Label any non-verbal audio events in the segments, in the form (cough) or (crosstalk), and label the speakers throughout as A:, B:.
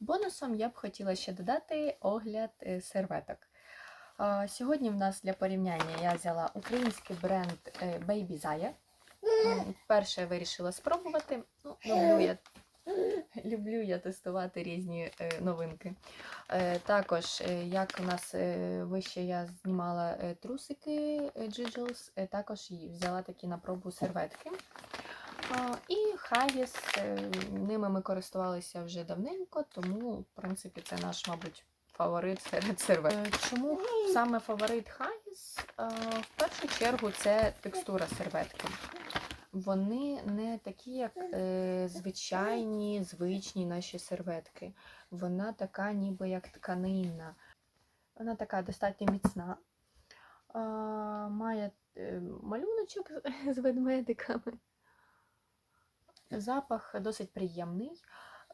A: Бонусом я б хотіла ще додати огляд е, серветок. Сьогодні в нас для порівняння я взяла український бренд е, Baby Zaya. М, Вперше я вирішила спробувати. Ну, люблю, я, люблю я тестувати різні е, новинки. Також, як у нас вище я знімала трусики е, також взяла такі на пробу серветки. А, І Хагіс, ними ми користувалися вже давненько, тому, в принципі, це наш, мабуть, фаворит серед серветок. Е, Чому саме фаворит Хагіс? Е, В першу чергу це текстура серветки. Вони не такі, як е, звичайні, звичні наші серветки. Вона така, ніби як тканинна. Вона така достатньо міцна. А, має е, малюночок з (laughs) ведмедиками. Запах досить приємний.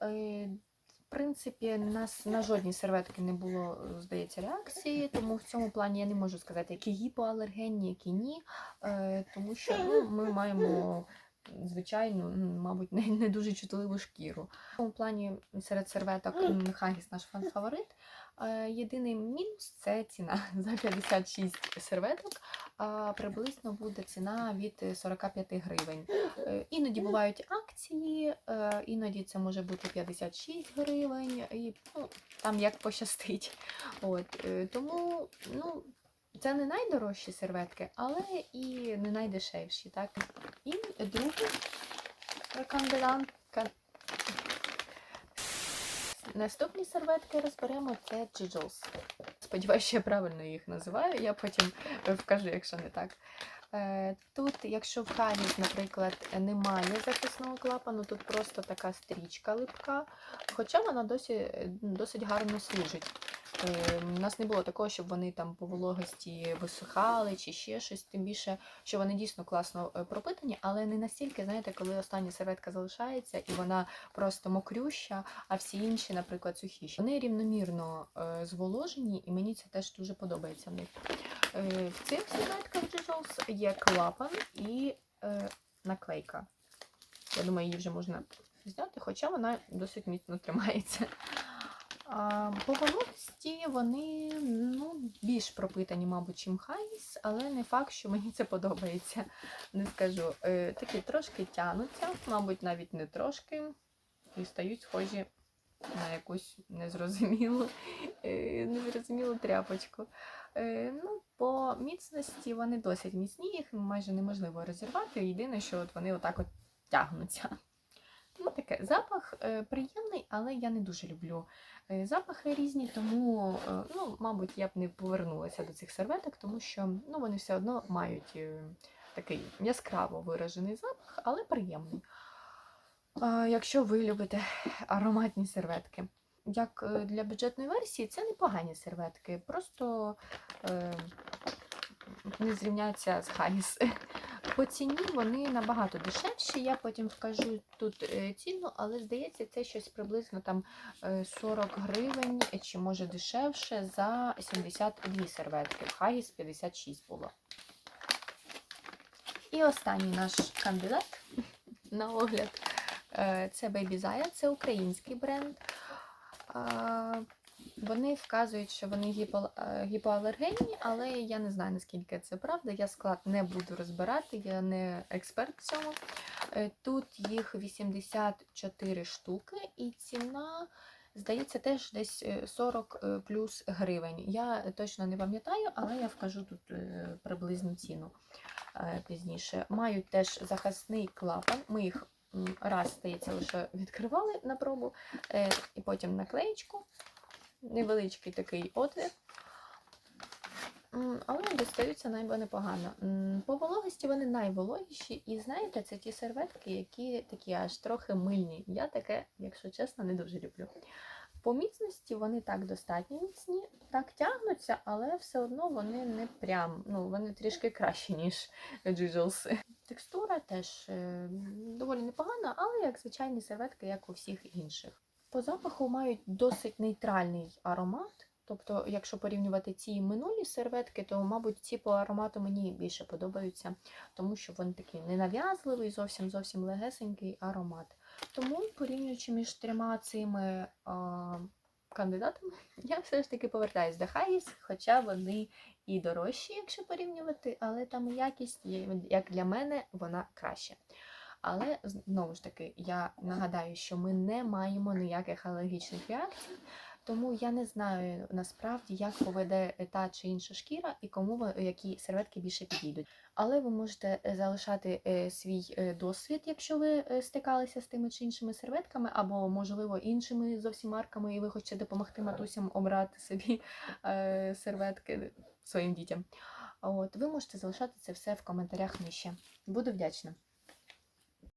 A: Е, В принципі, нас на жодні серветки не було, здається, реакції, тому в цьому плані я не можу сказати, які гіпоалергенні, які ні. Е, Тому що ну, ми маємо звичайну, мабуть, не, не дуже чутливу шкіру. Цьому плані серед серветок Хагіс наш фан фаворит. Е, Єдиний мінус це ціна (laughs) за 56 серветок. Приблизно буде ціна від 45 гривень. Е, Іноді бувають акції, е, іноді це може бути 56 гривень, і ну, там як пощастить. От, е, тому ну, це не найдорожчі серветки, але і не найдешевші. Так? І другий кандидат. Наступні серветки розберемо це Jiggles. Сподіваюся, що я правильно їх називаю, я потім е, вкажу, якщо не так. Е, Тут, якщо в Хагіс, наприклад, немає захисного клапану, тут просто така стрічка липка, хоча вона досі, е, досить гарно служить. Е, У нас не було такого, щоб вони там по вологості висихали чи ще щось, тим більше, що вони дійсно класно е, пропитані, але не настільки, знаєте, коли остання серветка залишається і вона просто мокрюща, а всі інші, наприклад, сухіші. Вони рівномірно е, зволожені, і мені це теж дуже подобається в них. Е, В цих серветках Jiggles є клапан і наклейка. Я думаю, її вже можна зняти, хоча вона досить міцно тримається. По вологості вони ну, більш пропитані, мабуть, чим Хайс, але не факт, що мені це подобається. Не скажу. Е, Такі трошки тянуться, мабуть, навіть не трошки, і стають схожі на якусь незрозумілу, е, незрозумілу тряпочку. Е, Ну, по міцності вони досить міцні, їх майже неможливо розірвати. Єдине, що от вони отак от тягнуться. Ну, таке запах е, приємний, але я не дуже люблю е, запахи різні, тому, е, ну, мабуть, я б не повернулася до цих серветок, тому що ну, вони все одно мають такий яскраво виражений запах, але приємний. Якщо ви любите ароматні серветки. Як для бюджетної версії, це непогані серветки, просто е, не зрівняться з Хагіс. По ціні вони набагато дешевші. Я потім вкажу тут е, ціну, але здається, це щось приблизно там е, 40 гривень чи може дешевше за 72 серветки. В Хагіс 56 було. І останній наш кандидат (laughs) на огляд е, це Baby Zaya, це український бренд. Вони вказують, що вони гіпо, е, гіпоалергенні, але я не знаю, наскільки це правда. Я склад не буду розбирати, я не експерт в цьому. Е, Тут їх 84 штуки, і ціна, здається, теж десь е, 40 е, плюс гривень. Я точно не пам'ятаю, але я вкажу тут приблизну ціну пізніше. Мають теж захисний клапан. Ми їх раз, здається, лише відкривали на пробу, і потім наклеєчку невеличкий такий отвір. Але достаються найбо непогано. По вологості вони найвологіші, і знаєте, це ті серветки, які такі аж трохи мильні. Я таке, якщо чесно, не дуже люблю. По міцності вони так достатньо міцні, так тягнуться, але все одно вони не прям, ну вони трішки кращі, ніж Jiggles. Текстура теж е, доволі непогана, але як звичайні серветки, як у всіх інших. По запаху мають досить нейтральний аромат. Тобто, якщо порівнювати ці минулі серветки, то, мабуть, ці по аромату мені більше подобаються, тому що вони такий ненав'язливий, зовсім зовсім легесенький аромат. Тому, порівнюючи між трьома цими а, кандидатами, (laughs) я все ж таки повертаюсь до Хайс, хоча вони і дорожчі, якщо порівнювати, але там якість, як для мене, вона краща. Але знову ж таки, я нагадаю, що ми не маємо ніяких алергічних реакцій, тому я не знаю насправді, як поведе та чи інша шкіра і кому які серветки більше підійдуть. Але ви можете е, залишати е, свій е, досвід, якщо ви стикалися з тими чи іншими серветками, або, можливо, іншими зовсім марками, і ви хочете допомогти матусям обрати собі серветки своїм дітям. От, ви можете залишати це все в коментарях нижче. Буду вдячна.